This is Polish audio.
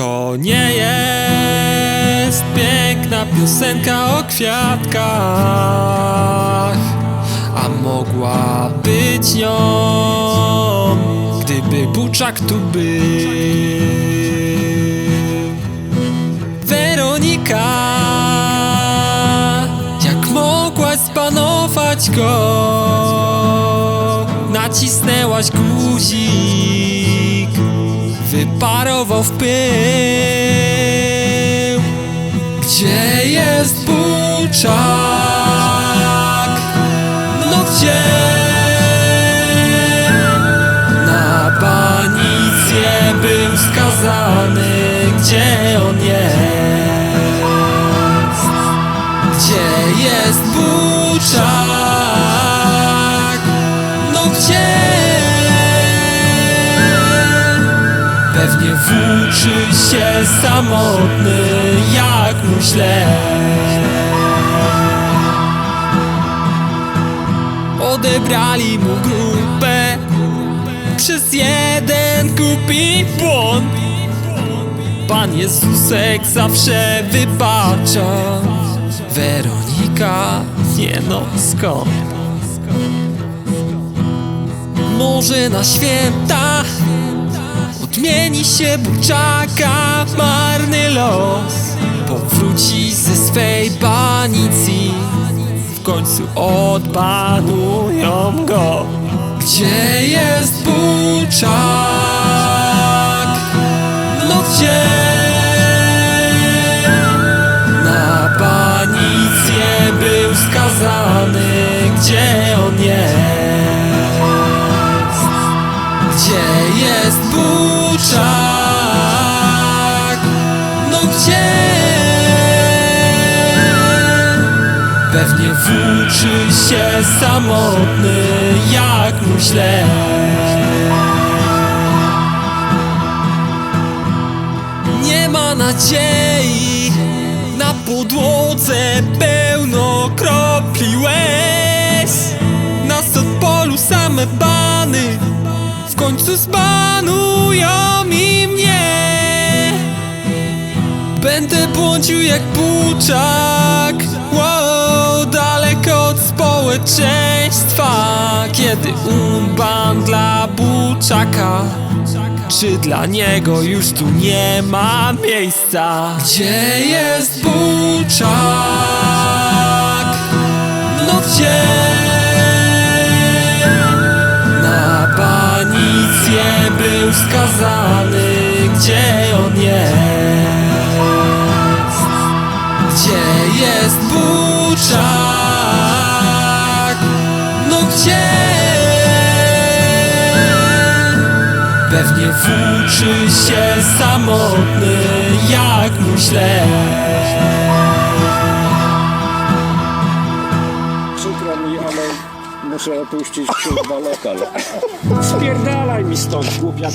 To nie jest piękna piosenka o kwiatkach, a mogła być nią, gdyby Buczak tu był. Weronika, jak mogłaś spanować go, nacisnęłaś guzik wyparował w pył. Gdzie jest buczak? No gdzie? Na banicję był skazany. Gdzie on jest? Gdzie jest buczak? Pewnie włóczy się samotny jak źle Odebrali mu grupę Przez jeden głupi błąd. Pan Jezusek zawsze wybacza Weronika nie no skąd? Może na święta Odmieni się buczaka w marny los Powróci ze swej banicji W końcu odbanują go Gdzie jest buczak? No gdzie? Na banicję był skazany Gdzie on jest? Gdzie jest buczak? No gdzie? Pewnie włóczy się samotny jak źle Nie ma nadziei Na podłodze pełno kropli łez Na Sotpolu same bany W końcu zbanują Będę błądził jak buczak wow, Daleko od społeczeństwa Kiedy umban dla buczaka Czy dla niego już tu nie ma miejsca Gdzie jest buczak? No gdzie? Na banicję był skazany Gdzie on jest? Jest buczak? No gdzie? Pewnie włóczy się samotny jak mu źle Przykro mi, ale muszę opuścić kurwa lokal. Spierdalaj mi stąd, głupia